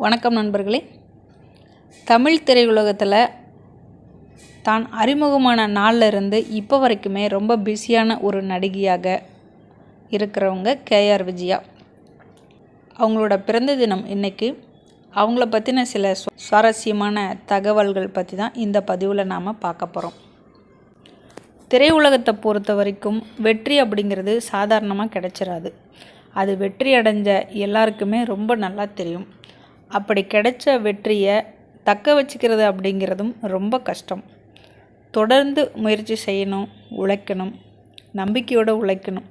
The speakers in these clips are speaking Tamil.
வணக்கம் நண்பர்களே. தமிழ் திரையுலகத்தில் தான் அறிமுகமான நாளில் இருந்து இப்போ வரைக்குமே ரொம்ப பிஸியான ஒரு நடிகையாக இருக்கிறவங்க கேஆர் விஜயா. அவங்களோட பிறந்த தினம் இன்றைக்கி அவங்கள பற்றின சில சுவாரஸ்யமான தகவல்கள் பற்றி தான் இந்த பதிவில் நாம் பார்க்க போகிறோம் திரையுலகத்தை பொறுத்த வரைக்கும் வெற்றி அப்படிங்கிறது சாதாரணமாக கிடைச்சிராது. அது வெற்றி அடைஞ்ச எல்லாருக்குமே ரொம்ப நல்லா தெரியும். அப்படி கிடைச்ச வெற்றியை தக்க வச்சுக்கிறது அப்படிங்கிறதும் ரொம்ப கஷ்டம். தொடர்ந்து முயற்சி செய்யணும் உழைக்கணும் நம்பிக்கையோடு உழைக்கணும்.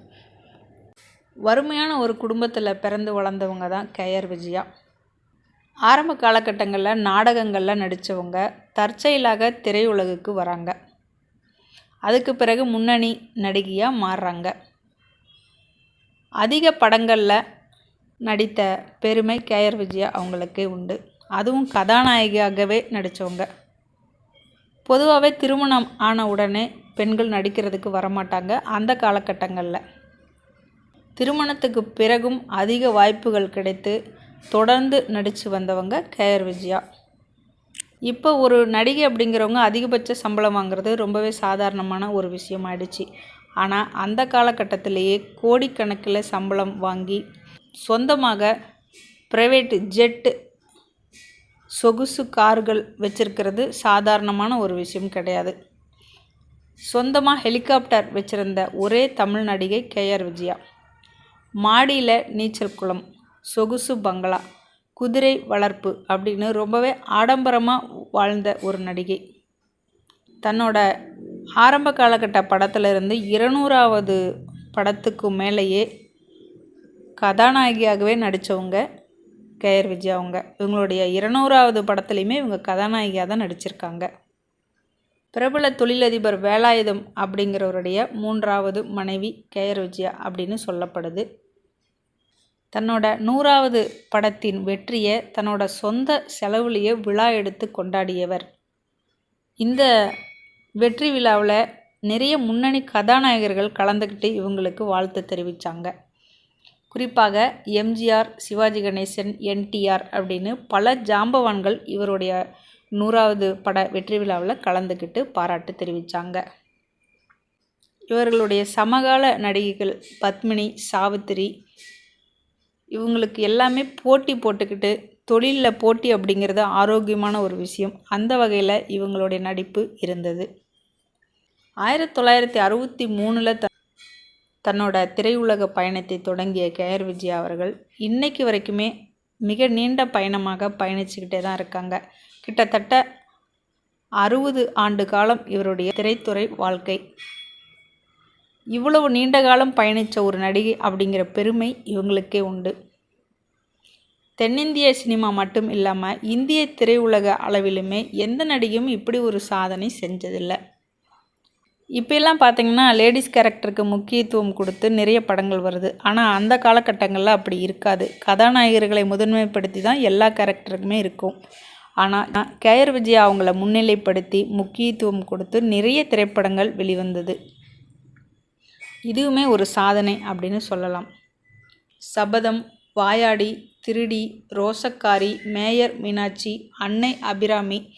வறுமையான ஒரு குடும்பத்தில் பிறந்து வளர்ந்தவங்க தான் கேஆர் விஜயா. ஆரம்ப காலகட்டங்களில் நாடகங்களில் நடித்தவங்க தற்செயலாக திரையுலகுக்கு வராங்க. அதுக்கு பிறகு முன்னணி நடிகையாக மாறுறாங்க. அதிக படங்களில் நடித்த பெருமை கேஆர் விஜயா அவங்களுக்கே உண்டு. அதுவும் கதாநாயகியாகவே நடித்தவங்க பொதுவாகவே திருமணம் ஆன உடனே பெண்கள் நடிக்கிறதுக்கு வரமாட்டாங்க அந்த காலகட்டங்களில். திருமணத்துக்கு பிறகும் அதிக வாய்ப்புகள் கிடைத்து தொடர்ந்து நடித்து வந்தவங்க கேஆர் விஜயா. இப்போ ஒரு நடிகை அப்படிங்கிறவங்க அதிகபட்ச சம்பளம் வாங்குறது ரொம்பவே சாதாரணமான ஒரு விஷயம் ஆயிடுச்சு ஆனால் அந்த காலகட்டத்திலேயே கோடிக்கணக்கில் சம்பளம் வாங்கி சொந்தமாக ப்ரைவேட் ஜெட்டு சொகுசு கார்கள் வச்சிருக்கிறது சாதாரணமான ஒரு விஷயம் கிடையாது. சொந்தமாக ஹெலிகாப்டர் வச்சிருந்த ஒரே தமிழ் நடிகை கே ஆர் விஜயா. மாடியில் நீச்சல் குளம் சொகுசு பங்களா குதிரை வளர்ப்பு அப்படின்னு ரொம்பவே ஆடம்பரமாக வாழ்ந்த ஒரு நடிகை. தன்னோட ஆரம்ப காலகட்ட படத்திலிருந்து இருநூறாவது படத்துக்கு மேலேயே கதாநாயகியாகவே நடித்தவங்க கேஆர் விஜயா அவங்க. இவங்களுடைய இருநூறாவது படத்துலையுமே இவங்க கதாநாயகியாக தான் நடிச்சிருக்காங்க. பிரபல தொழிலதிபர் வேலாயுதம் அப்படிங்கிறவருடைய மூன்றாவது மனைவி கேஆர் விஜயா அப்படின்னு சொல்லப்படுது. தன்னோட நூறாவது படத்தின் வெற்றியை தன்னோட சொந்த செலவுலேயே விழா எடுத்து கொண்டாடியவர். இந்த வெற்றி விழாவில் நிறைய முன்னணி கதாநாயகர்கள் கலந்துக்கிட்டு இவங்களுக்கு வாழ்த்து தெரிவித்தாங்க குறிப்பாக எம்ஜிஆர் சிவாஜி கணேசன் என்டிஆர் அப்படின்னு பல ஜாம்பவான்கள் இவருடைய நூறாவது பட வெற்றி விழாவில் கலந்துக்கிட்டு பாராட்டு தெரிவித்தாங்க இவர்களுடைய சமகால நடிகைகள் பத்மினி சாவித்திரி இவங்களுக்கு எல்லாமே போட்டி போட்டுக்கிட்டு தொழிலில் போட்டி அப்படிங்கிறது ஆரோக்கியமான ஒரு விஷயம். அந்த வகையில் இவங்களுடைய நடிப்பு இருந்தது. ஆயிரத்தி தொள்ளாயிரத்தி அறுபத்தி மூணில் த தன்னோட திரையுலக பயணத்தை தொடங்கிய கேஆர் விஜயா அவர்கள் இன்றைக்கு வரைக்குமே மிக நீண்ட பயணமாக பயணிச்சுக்கிட்டே தான் இருக்காங்க. கிட்டத்தட்ட அறுபது ஆண்டு காலம் இவருடைய திரைத்துறை வாழ்க்கை. இவ்வளவு நீண்ட காலம் பயணித்த ஒரு நடிகை அப்படிங்கிற பெருமை இவங்களுக்கே உண்டு. தென்னிந்திய சினிமா மட்டும் இல்லாமல் இந்திய திரையுலக அளவிலுமே எந்த நடிகையும் இப்படி ஒரு சாதனை செஞ்சதில்லை. இப்போல்லாம் பார்த்தீங்கன்னா லேடிஸ் கேரக்டருக்கு முக்கியத்துவம் கொடுத்து நிறைய படங்கள் வருது. ஆனால் அந்த காலகட்டங்களில் அப்படி இருக்காது. கதாநாயகர்களை முதன்மைப்படுத்தி தான் எல்லா கேரக்டருக்குமே இருக்கும். ஆனால் கேஆர் விஜய் அவங்கள முன்னிலைப்படுத்தி முக்கியத்துவம் கொடுத்து நிறைய திரைப்படங்கள் வெளிவந்தது. இதுவுமே ஒரு சாதனை அப்படின்னு சொல்லலாம். சபதம் வாயாடி திருடி ரோசக்காரி மேயர் மீனாட்சி அன்னை அபிராமி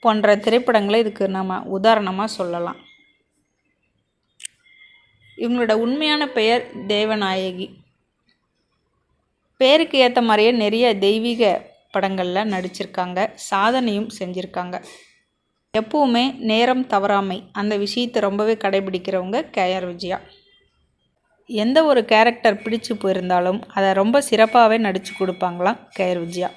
போன்ற திரைப்படங்களை இதுக்கு நம்ம உதாரணமாக சொல்லலாம். இவங்களோட உண்மையான பெயர் தேவநாயகி. பேருக்கு ஏற்ற மாதிரியே நிறைய தெய்வீக படங்களில் நடிச்சிருக்காங்க சாதனையும் செஞ்சுருக்காங்க. எப்பவுமே நேரம் தவறாமை அந்த விஷயத்தை ரொம்பவே கடைபிடிக்கிறவங்க கேஆர் விஜயா. எந்த ஒரு கேரக்டர் பிடிச்சு போயிருந்தாலும் அதை ரொம்ப சிறப்பாகவே நடித்து கொடுப்பாங்களாம் கயர் விஜயா.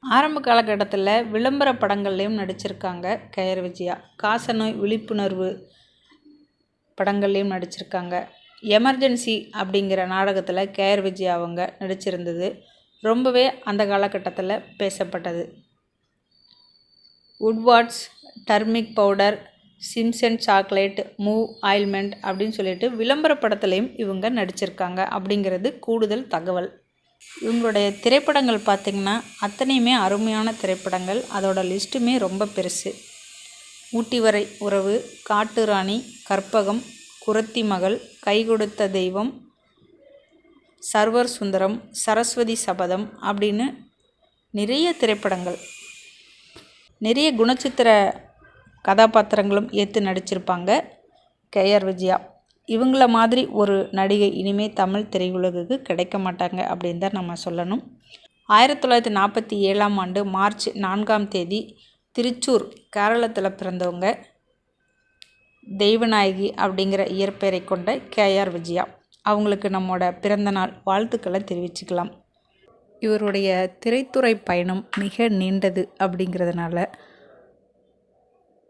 ஆரம்ப காலகட்டத்தில் விளம்பர படங்கள்லேயும் நடிச்சிருக்காங்க கயர் விஜயா. காசநோய் விழிப்புணர்வு படங்கள்லேயும் நடிச்சிருக்காங்க. எமர்ஜென்சி அப்படிங்கிற நாடகத்தில் கேஆர் விஜயா அவங்க நடிச்சிருந்தது. ரொம்பவே அந்த காலகட்டத்தில் பேசப்பட்டது. உட்வாட்ஸ் டர்மிக் powder Simpson chocolate Moov ointment அப்படின்னு சொல்லிட்டு விளம்பர படத்துலையும் இவங்க நடிச்சிருக்காங்க அப்படிங்கிறது கூடுதல் தகவல். இவங்களுடைய திரைப்படங்கள் பார்த்திங்கன்னா அத்தனையுமே அருமையான திரைப்படங்கள். அதோட லிஸ்ட்டுமே ரொம்ப பெருசு. ஊட்டி வரை உறவு காட்டு ராணி கற்பகம் குரத்தி மகள் கை கொடுத்த தெய்வம் சர்வர் சுந்தரம் சரஸ்வதி சபதம் அப்படின்னு நிறைய திரைப்படங்கள். நிறைய குணச்சித்திர கதாபாத்திரங்களும் ஏற்று நடிச்சிருப்பாங்க. K R. இவங்கள மாதிரி ஒரு நடிகை இனிமேல் தமிழ் திரையுலகுக்கு கிடைக்க மாட்டாங்க அப்படின்னு தான் நம்ம சொல்லணும். ஆயிரத்தி தொள்ளாயிரத்தி நாற்பத்தி ஏழாம் ஆண்டு மார்ச் நான்காம் தேதி திருச்சூர் கேரளத்தில் பிறந்தவங்க தெய்வநாயகி அப்படிங்கிற இயற்பெயரை கொண்ட கேஆர் விஜயா. அவங்களுக்கு நம்மோட பிறந்தநாள் வாழ்த்துக்களை தெரிவிச்சுக்கலாம். இவருடைய திரைத்துறை பயணம் மிக நீண்டது அப்படிங்கிறதுனால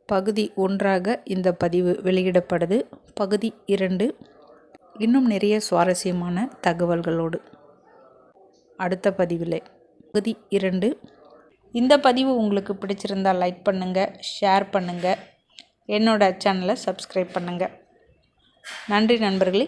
பகுதி ஒன்றாக இந்த பதிவு வெளியிடப்படுது. பகுதி இரண்டு. இன்னும் நிறைய சுவாரஸ்யமான தகவல்களோடு. அடுத்த பதிவில். பகுதி இரண்டு. இந்த பதிவு உங்களுக்கு பிடிச்சிருந்தால் லைக் பண்ணுங்கள் ஷேர் பண்ணுங்கள் என்னோட சேனலை சப்ஸ்கிரைப் பண்ணுங்கள் நன்றி நண்பர்களே.